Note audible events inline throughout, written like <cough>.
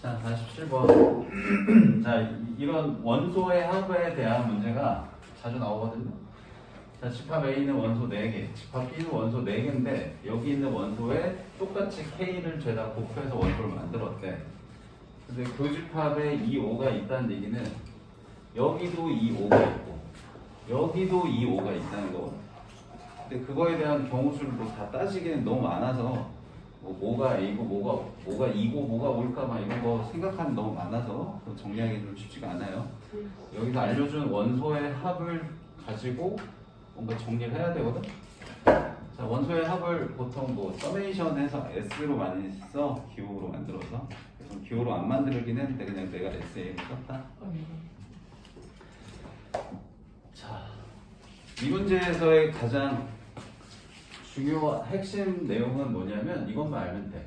자, 47번. <clears throat> 자, 이- 이런 원소의 합에 대한 문제가 자주 나오거든요. 자, 집합 A는 원소 4개, 집합 B는 원소 4개인데 여기 있는 원소에 똑같이 K를 죄다 곱해서 원소를 만들었대. 근데 교집합에 이 5가 있다는 얘기는 여기도 이 5가 있고 여기도 이 5가 있다는 거. 근데 그거에 대한 경우수를 뭐다 따지기는 너무 많아서 뭐 뭐가 A고 뭐가 뭐가 E고 뭐가 올까 막 이런 거 생각하면 너무 많아서 그거 정리하기 좀 쉽지가 않아요. 여기서 알려준 원소의 합을 가지고 뭔가 정리를 해야 되거든. 자 원소의 합을 보통 뭐 서메이션해서 S로 많이 써 기호로 만들어서 그래서 기호로 안 만들긴 했는데 그냥 내가 SA를 썼다. 자, 이 문제에서의 가장 중요한 핵심 내용은 뭐냐면 이것만 알면 돼.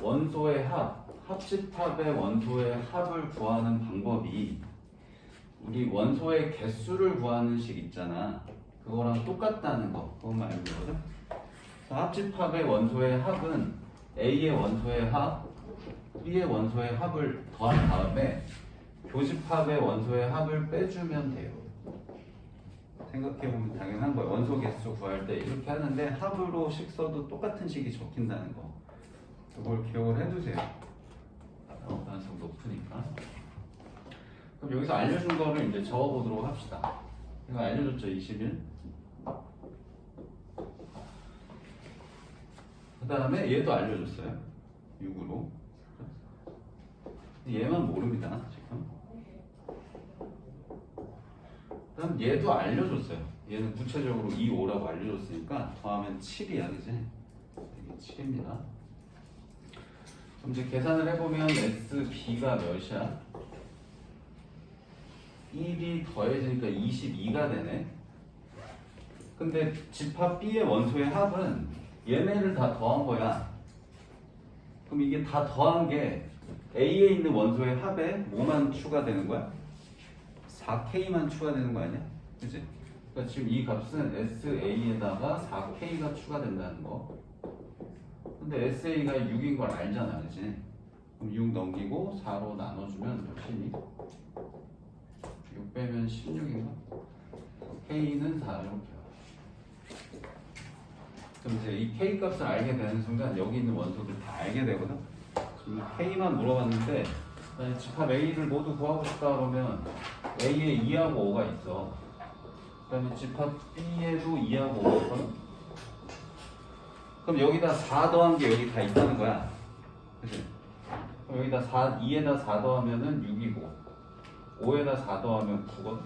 원소의 합, 합집합의 원소의 합을 구하는 방법이 우리 원소의 개수를 구하는 식 있잖아. 그거랑 똑같다는 거. 그것만 알면 되거든. 합집합의 원소의 합은 A의 원소의 합, B의 원소의 합을 더한 다음에 교집합의 원소의 합을 빼주면 돼요. 생각해보면 당연한 거예요. 원소 개수 구할 때 이렇게 하는데 합으로 식 써도 똑같은 식이 적힌다는 거. 그걸 기억을 해두세요. 어, 가능성 높으니까. 그럼 여기서 알려준 거를 이제 적어보도록 합시다. 이거 알려줬죠, 21. 그 다음에 얘도 알려줬어요. 6으로. 얘만 모릅니다, 지금. 그럼 얘도 알려줬어요. 얘는 구체적으로 2, 5라고 알려줬으니까 더하면 7이야, 그지? 이게 7입니다. 그럼 이제 계산을 해보면 SB가 몇이야? 1이 더해지니까 22가 되네. 근데 집합 B의 원소의 합은 얘네를 다 더한 거야. 그럼 이게 다 더한 게 A에 있는 원소의 합에 뭐만 추가되는 거야? 4K만 추가되는 거 아니야? 그지? 그러니까 지금 이 값은 SA에다가 4K가 추가된다는 거. 근데 SA가 6인 걸 알잖아, 그지? 그럼 6 넘기고 4로 나눠주면 몇이니? 6 빼면 16인가? K는 4 이렇게. 그럼 이제 이 K 값을 알게 되는 순간 여기 있는 원소들 다 알게 되거든? 지금 K만 물어봤는데 집합 A를 모두 구하고 싶다 그러면 A에 2하고 5가 있어. 그 다음에 집합 B에도 2하고 5가 있거든? 그럼 여기다 4 더한 게 여기 다 있다는 거야. 그치? 그럼 여기다 4, 2에다 4 더하면은 6이고 5에다 4 더하면 9거든?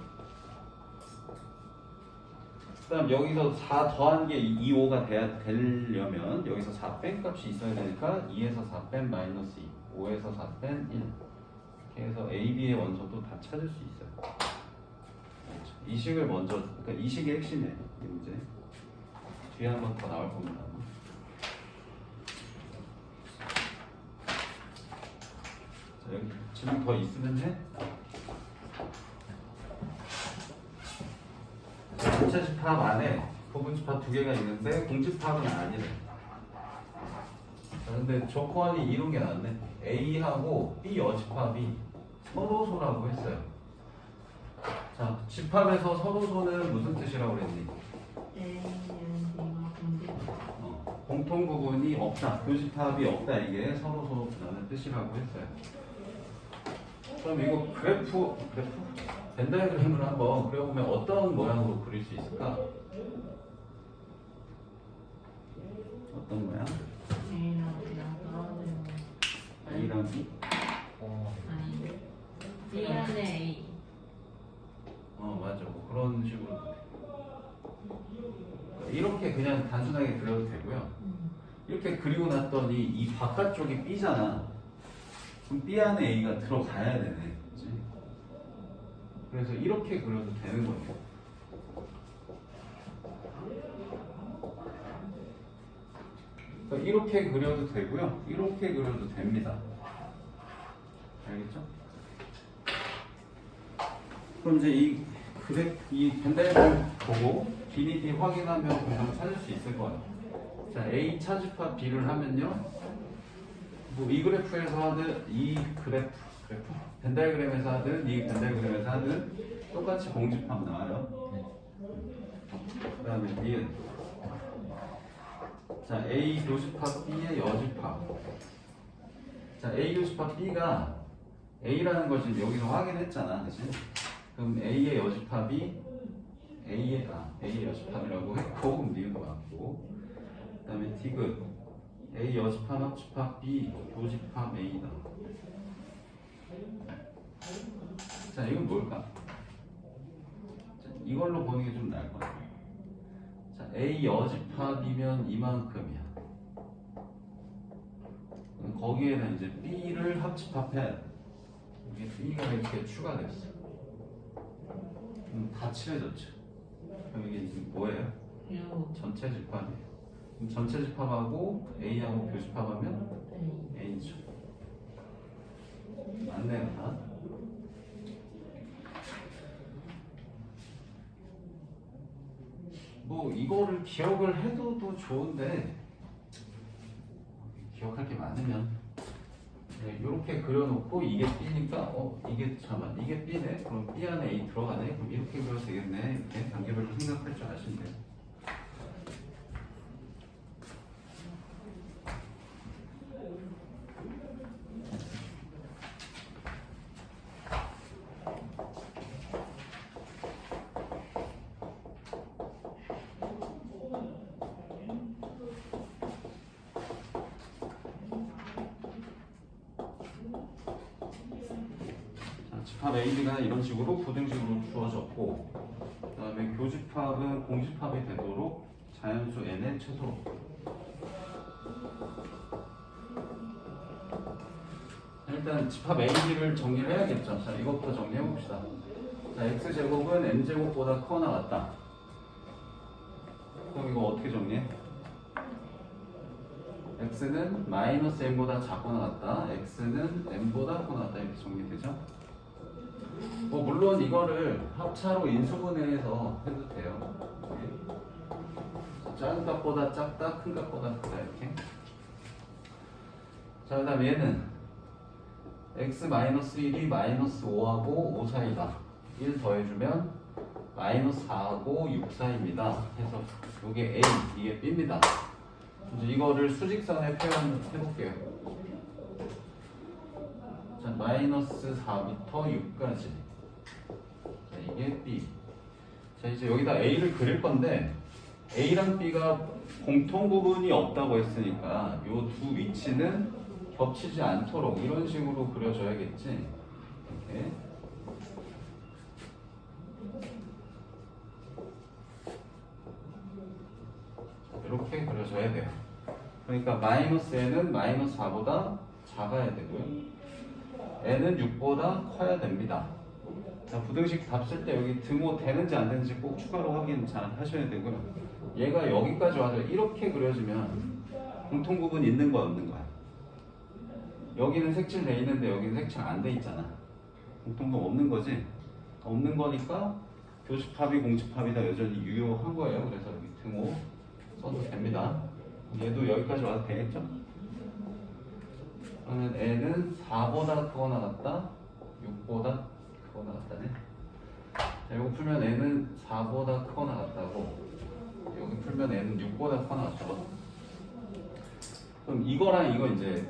그 다음 여기서 4 더한 게 2, 5가 돼야 되려면 여기서 4 뺀 값이 있어야 되니까 2에서 4 뺀 마이너스 2, 5에서 4 뺀 1. 해서 A, B의 원소도 다 찾을 수 있어요. 알겠죠? 이 식을 먼저, 그러니까 이 식이 핵심이에요. 이 문제. 뒤에 한 번 더 나올 겁니다. 자, 여기 질문 더 있으면 해. 전체 집합 안에 부분 집합 두 개가 있는데 공집합은 아니래. 자, 근데 조건이 이런 게 나왔네. A하고 B 여집합이 서로소라고 했어요. 자, 집합에서 서로소는 무슨 뜻이라고 그랬니? 어, 공통 부분이 없다. 교집합이 없다. 이게 서로소라는 뜻이라고 했어요. 그럼 이거 그래프, 그래프? 벤다이그램을 한번 그려보면 어떤 모양으로 그릴 수 있을까? 어떤 모양? A랑 B? 미안해. 어 맞아 뭐 그런 식으로 이렇게 그냥 단순하게 그려도 되고요 이렇게 그리고 났더니 이 바깥쪽이 B잖아 그럼 B 안에 A가 들어가야 되네 그치? 그래서 이렇게 그려도 되는 거예요 이렇게 그려도 되고요 이렇게 그려도 됩니다 알겠죠? 그럼 이제 이 그래 이 벤다이그램 보고 비니티 확인하면 금방 찾을 수 있을 거예요. 자 A 차집합 B를 하면요. 뭐 이 그래프에서 하든 이 그래프 그래프? 벤달그램에서 하든 이 벤달그램에서 하든 똑같이 공집합 나와요. 그다음에 니은 자 A 교집합 B의 여집합. 자 A 교집합 B가 A라는 걸 지금 여기서 확인했잖아, 그치? 그럼 A의 여집합이 A의 아 A의 여집합이라고 했고 니은도 맞고 그 다음에 디귿 A 여집합 합집합 B 교집합 A다. 자 이건 뭘까? 자, 이걸로 보는 게 좀 나을 것 같아. 자 A 여집합이면 이만큼이야. 거기에는 이제 B를 합집합해야 돼. 이게 B가 이렇게 추가됐어. 그럼 다 칠해졌죠. 그럼 이게 지금 뭐예요? 유 전체 집합이에요. 그럼 전체 집합하고 A하고 교집합하면 A A죠. 맞네요, 다. 뭐 이거를 기억을 해둬도 좋은데 기억할 게 많으면 이렇게 그려놓고 이게 B니까 어 이게 잠깐 이게 B네 그럼 B 안에 A 들어가네 그럼 이렇게 그려도 되겠네 이렇게 단계별로 생각할 줄 아시면 돼요. 자, 집합 AB가 이런 식으로 부등식으로 주어졌고 그 다음에 교집합은 공집합이 되도록 자연수 n의 최소 일단 집합 AB를 정리를 해야겠죠. 자, 이것부터 정리해 봅시다. 자, x제곱은 m제곱보다 커나 같다. 그럼 이거 어떻게 정리해? x는 마이너스 m보다 작거나 같다. x는 m보다 커나 같다. 이렇게 정리되죠? 뭐 물론 이거를 합차로 인수분해해서 해도 돼요. 자, 작은 값보다 작다, 큰 값보다 크다 이렇게. 자, 그다음 얘는 x 마이너스 1이 마이너스 5하고 5 사이다. 1 더해주면 마이너스 4하고 6 사이입니다. 해서 이게 A, 이게 B입니다. 이제 이거를 수직선에 표현해 볼게요. 자, 마이너스 4부터 6까지. 자, 이게 B. 자, 이제 여기다 A를 그릴 건데, A랑 B가 공통 부분이 없다고 했으니까, 요두 위치는 겹치지 않도록 이런 식으로 그려줘야겠지. 이렇게. 이렇게 그려줘야 돼요. 그러니까 마이너스 n은 마이너스 4보다 작아야 되고요. n은 6보다 커야 됩니다. 자, 부등식 답 쓸 때 여기 등호 되는지 안 되는지 꼭 추가로 확인 잘 하셔야 되고요. 얘가 여기까지 와서 이렇게 그려지면 공통 부분 있는 거야 없는 거야? 여기는 색칠 돼 있는데 여기는 색칠 안 돼 있잖아. 공통 부분 없는 거지? 없는 거니까 교집합이 공집합이다 여전히 유효한 거예요. 그래서 여기 등호 써도 됩니다. 얘도 여기까지 와도 되겠죠? 그러면 n은 4보다 크거나 같다, 6보다 크거나 같다네. 자, 이거 풀면 n은 4보다 크거나 같다고. 여기 풀면 n은 6보다 크거나 같죠. 그럼 이거랑 이거 이제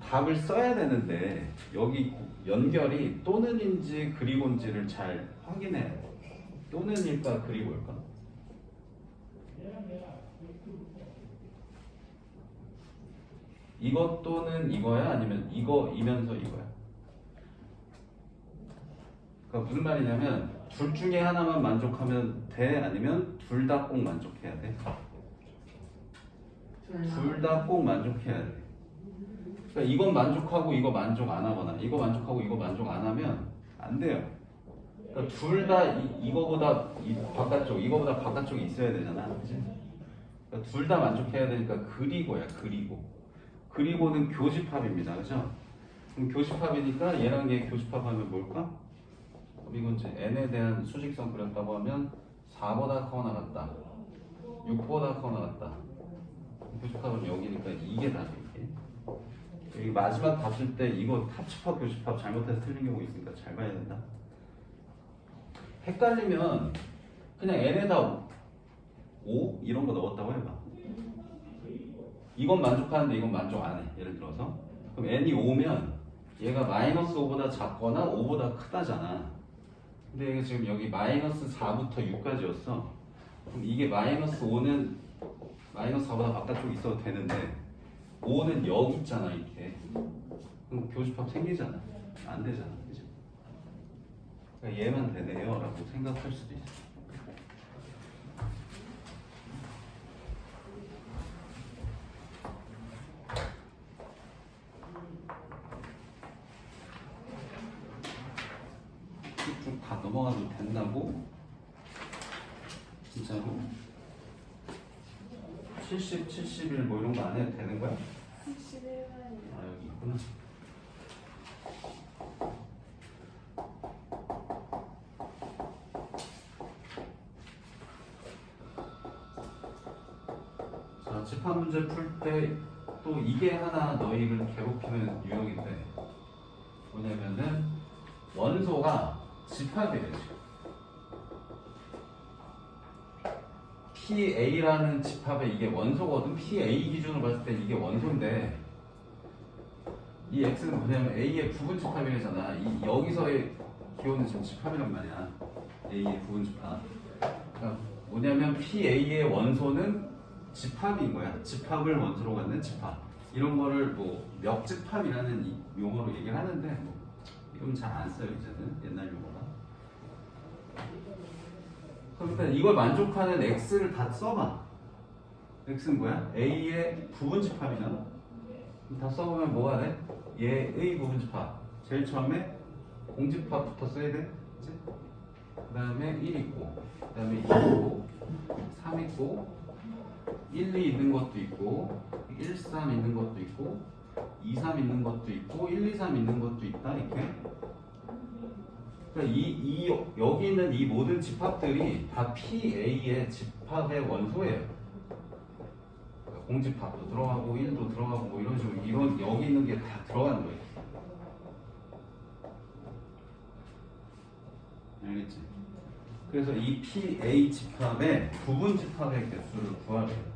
답을 써야 되는데 여기 연결이 또는인지 그리고인지를 잘 확인해야 돼. 또는일까 그리고일까? 이것 또는 이거야 아니면 이거이면서 이거야? 그러니까 무슨 말이냐면 둘 중에 하나만 만족하면 돼 아니면 둘 다 꼭 만족해야 돼? 둘 다 꼭 만족해야 돼. 그러니까 이건 만족하고 이거 만족 안 하거나 이거 만족하고 이거 만족 안 하면 안 돼요. 그러니까 둘 다 이거보다 이 바깥쪽 이거보다 바깥쪽이 있어야 되잖아. 그러니까 둘 다 만족해야 되니까 그리고야 그리고 그리고는 교집합입니다. 그죠? 그럼 교집합이니까 얘랑 얘 교집합하면 뭘까? 이제 n에 대한 수직선 그렸다고 하면 4보다 커나 같다. 6보다 커나 같다. 교집합은 여기니까 이게 답이에요. 이게. 여기 마지막 봤을 때 이거 합집합 교집합 잘못해서 틀린 경우 있으니까 잘 봐야 된다. 헷갈리면 그냥 n에다 5 이런 거 넣었다고 해봐. 이건 만족하는데 이건 만족 안 해. 예를 들어서 그럼 n이 5면 얘가 마이너스 5보다 작거나 5보다 크다잖아. 근데 지금 여기 마이너스 4부터 6까지였어. 그럼 이게 마이너스 5는 마이너스 4보다 바깥쪽에 있어도 되는데 5는 여기 있잖아 이렇게. 그럼 교집합 생기잖아. 안 되잖아. 그지? 그러니까 얘만 되네요 라고 생각할 수도 있어. 쭉쭉 다 넘어가도 된다고? 진짜로? 70, 71 뭐 이런 거 안 해도 되는 거야? 11만이요. 아 여기 자 집합 문제 풀 때 또 이게 하나 너희를 괴롭히는 유형인데 뭐냐면은 원소가 집합이래 지금. PA라는 집합의 이게 원소거든. PA 기준으로 봤을 때 이게 원소인데 이 x는 뭐냐면 a의 부분 집합이잖아. 이 여기서의 기호는 지금 집합이란 말이야. a의 부분 집합. 그러니까 뭐냐면 PA의 원소는 집합인 거야. 집합을 원소로 갖는 집합. 이런 거를 뭐 멱집합이라는 이 용어로 얘기를 하는데 뭐 이건 잘 안 써요 이제는 옛날 용어라. 일단 이걸 만족하는 x를 다 써봐. x는 뭐야? a의 부분 집합이잖아. 다 써보면 뭐가 돼? 얘의 부분 집합. 제일 처음에 공집합부터 써야 돼. 그 다음에 1 있고, 그 다음에 2 있고, 3 있고, 1, 2 있는 것도 있고, 1, 3 있는 것도 있고, 2, 3 있는 것도 있고, 1, 2, 3 있는 것도 있다. 이렇게. 그러니까 이, 이 여기 있는 이 모든 집합들이 다 PA의 집합의 원소예요. 공집합도 들어가고 1도 들어가고 뭐 이런 식으로 이런 여기 있는 게 다 들어가는 거예요. 알겠지? 그래서 이 PA 집합의 부분 집합의 개수를 구하래요.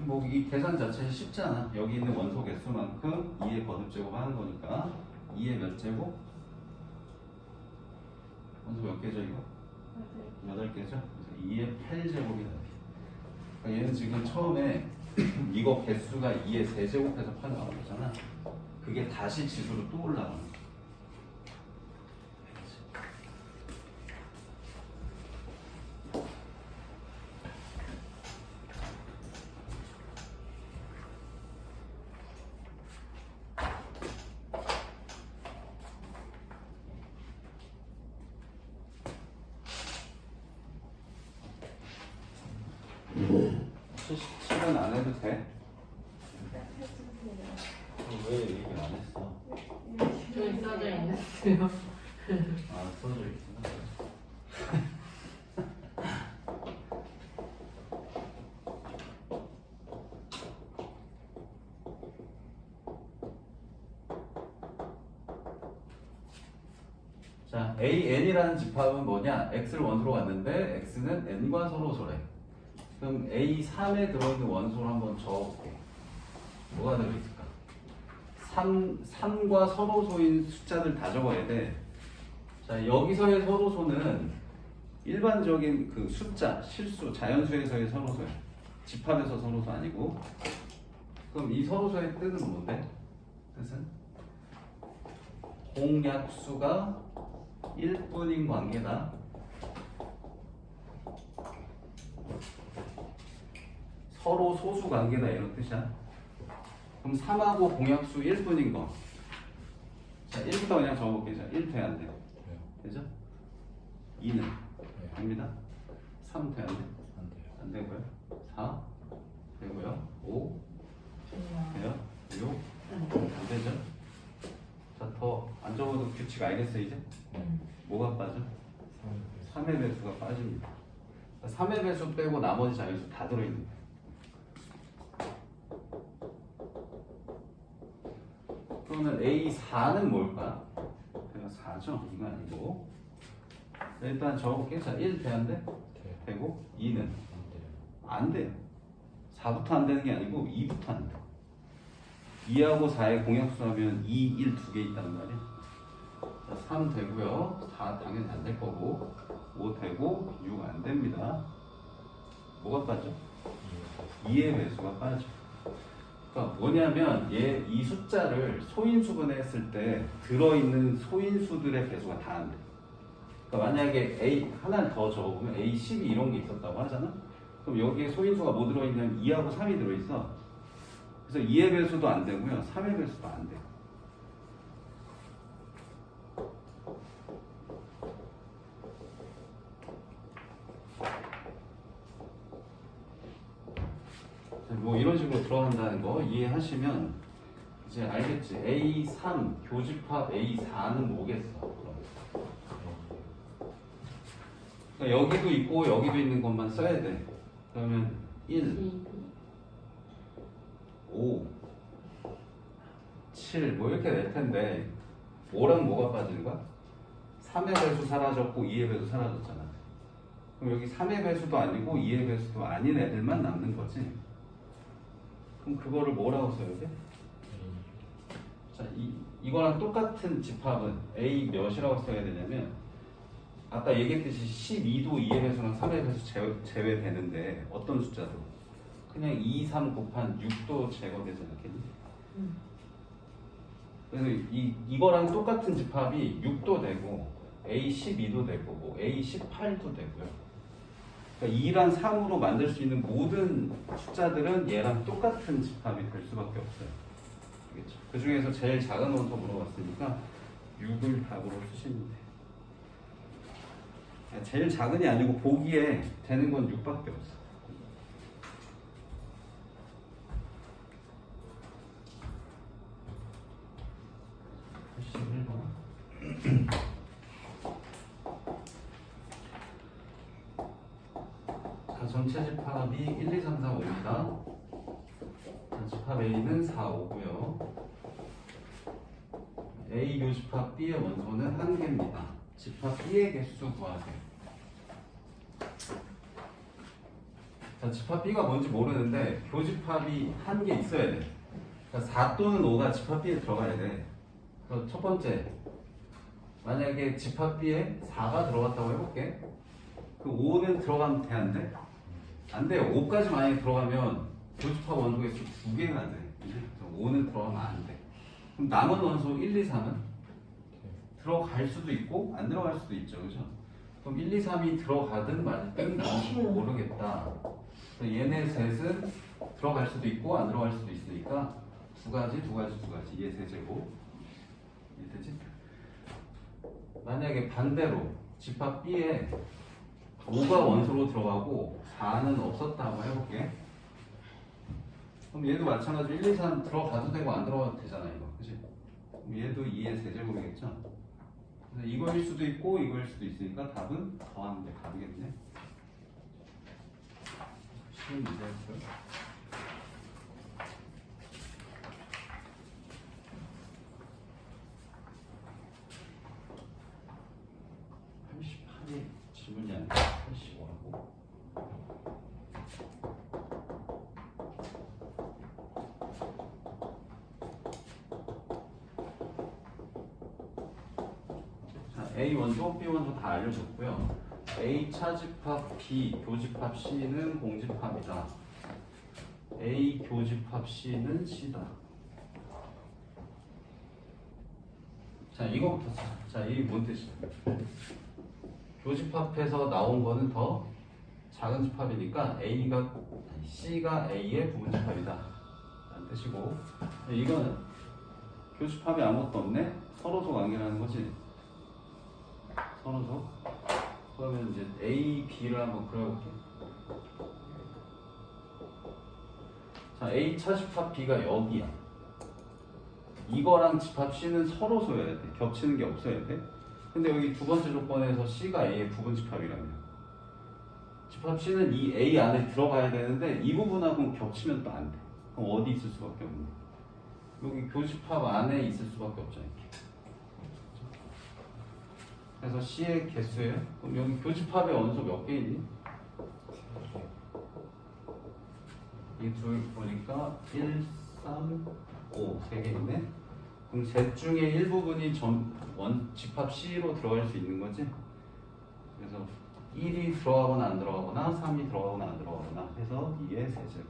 뭐이 계산 자체는 쉽잖아. 여기 있는 원소 개수만큼 2의 거듭 제곱하는 거니까 2의 몇 제곱? 원소 몇 개죠 이거? 여덟 개죠? 그래서 2의 8제곱이 나와요. 그러니까 얘는 지금 처음에 <clears throat> 이거 개수가 2의 세제곱해서 8 나온 거잖아. 그게 다시 지수로 또 올라가는 거야. 실은 안 해도 돼? 그럼 왜 얘기를 안 했어? 저기 써져 있는데요. 아 써져 있구나. 자, AN이라는 집합은 뭐냐? X를 원소로 갔는데 X는 N과 서로 소래. 그럼 A3에 들어있는 원소를 한번 적어볼게. 뭐가 들어있을까? 3, 3과 서로소인 숫자들 다 적어야 돼. 자, 여기서의 서로소는 일반적인 그 숫자, 실수, 자연수에서의 서로소야. 집합에서 서로소 아니고. 그럼 이 서로소의 뜻은 뭔데? 뜻은? 공약수가 1뿐인 관계다. 서로 소수 관계다 이런 뜻이야. 그럼 3하고 공약수 1뿐인 거. 자, 1부터 그냥 적어볼게요. 자, 1 돼야 안 돼. 되죠? 2는 됩니다. 3 돼야 안 돼. 안 되고요. 4 되고요. 5 돼요. 6안 되죠? 자, 더 안 적어도 규칙 알겠어 이제? 뭐가 빠져? 3의 배수가 빠집니다. 3의 배수 빼고 나머지 자연수 다 들어있는 거예요. 그러면 A4는 뭘까? 그냥 4죠? 이거 아니고 일단 저거 괜찮아. 1 되는데? 되고 2는? 안 돼요. 4부터 안 되는 게 아니고 2부터 안 돼요. 2하고 4의 공약수하면 2, 1 두 개 있단 말이에요. 자, 3 되고요 4 당연히 안 될 거고 5 되고 6 안 됩니다 뭐가 빠져? 2의 배수가 빠져. 그러니까 뭐냐면 얘 이 숫자를 소인수 분해 했을 때 들어있는 소인수들의 배수가 다 안 돼. 그러니까 만약에 A 하나를 더 적어보면 A 12 이런 게 있었다고 하잖아. 그럼 여기에 소인수가 뭐 들어있냐면 2하고 3이 들어있어. 그래서 2의 배수도 안 되고요. 3의 배수도 안 돼. 뭐 이런 식으로 들어간다는 거 이해하시면 이제 알겠지. A3 교집합 A4는 뭐겠어? 그럼. 그러니까 여기도 있고 여기도 있는 것만 써야 돼. 그러면 1, 5, 7, 뭐 이렇게 될 텐데 뭐랑 뭐가 빠지는 거야? 3의 배수 사라졌고 2의 배수 사라졌잖아. 그럼 여기 3의 배수도 아니고 2의 배수도 아닌 애들만 남는 거지. 그럼 그거를 뭐라고 써야 돼? 자, 이, 이거랑 똑같은 집합은 A 몇이라고 써야 되냐면 아까 얘기했듯이 12도 2의 배수랑 3의 배수 제외, 제외되는데 어떤 숫자도 그냥 2, 3 곱한 6도 제거되지 않겠니? 그래서 이, 이거랑 똑같은 집합이 6도 되고 A 12도 되고 뭐 A 18도 되고요. 그러니까 2랑 3으로 만들 수 있는 모든 숫자들은 얘랑 똑같은 집합이 될 수밖에 없어요. 알겠죠? 그 중에서 제일 작은 원소 물어봤으니까 6을 답으로 쓰시면 돼요. 아, 제일 작은이 아니고 보기에 되는 건 6밖에 없어. 자, 전체 집합이 1, 2, 3, 4, 5입니다. 자, 집합 A는 4, 5고요. A 교집합 B의 원소는 한 개입니다. 집합 B의 개수 구하세요. 자, 집합 B가 뭔지 모르는데 교집합이 한 개 있어야 돼. 그러니까 4 또는 5가 집합 B에 들어가야 돼. 그래서 첫 번째, 만약에 집합 B에 4가 들어갔다고 해볼게. 그 5는 들어가면 돼? 안 돼요. 5까지 만약에 들어가면 교집합 원소 개수 두 개가 돼. 그래서 5는 들어가면 안 돼. 그럼 남은 원소 1, 2, 3은 들어갈 수도 있고 안 들어갈 수도 있죠. 그죠? 그럼 1, 2, 3이 들어가든 말든 난 모르겠다. 얘네 셋은 들어갈 수도 있고 안 들어갈 수도 있으니까 두 가지, 두 가지, 두 가지. 얘 세제곱. 이해되지? 만약에 반대로 집합 B에 5가 원소로 들어가고 4는 없었다고 해볼게. 그럼 얘도 마찬가지로 1, 2, 3 들어가도 되고 안 들어가도 되잖아 이거. 그지? 그럼 얘도 2의 세제곱이겠죠? 그래서 이거일 수도 있고 이거일 수도 있으니까 답은 더하면 돼. 답이겠네. 쉬운 문제였어요. (88이) 질문이 아니라 (85라고) 자, A 원소, B 원소 다 알려줬고요. A 차집합 B 교집합 C는 공집합이다. A 교집합 C는 C다. 자, 이거부터 자, 자, 이게 뭔 뜻이야? 교집합에서 나온 거는 더 작은 집합이니까 A가 C가 A의 부분집합이다. 라는 뜻이고 이거는 교집합이 아무것도 없네. 서로소 관계라는 거지. 서로소. 그러면 이제 A, B를 한번 그려볼게. 자, A 차 집합 B가 여기야. 이거랑 집합 C는 서로 소여야 돼. 겹치는 게 없어야 돼. 근데 여기 두 번째 조건에서 C가 A의 부분 집합이라며. 집합 C는 이 A 안에 들어가야 되는데 이 부분하고는 겹치면 또 안 돼. 그럼 어디 있을 수밖에 없네. 여기 교집합 안에 있을 수밖에 없잖아요. 그래서 C의 개수예요. 그럼 여기 교집합의 원소 몇 개 있니? 이 둘 보니까 1, 3, 5, 세개 있네. 그럼 셋 중에 일부분이 전, 원, 집합 C로 들어갈 수 있는 거지? 그래서 1이 들어가거나 안 들어가거나 3이 들어가거나 안 들어가거나 해서 2의 세제곱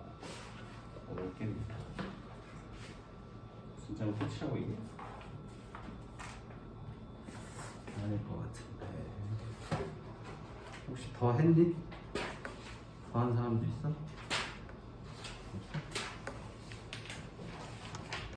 8개입니다. 진짜 끝이라고 이게? 아닐 것 같은데 혹시 더 했니? 더 한 사람도 있어?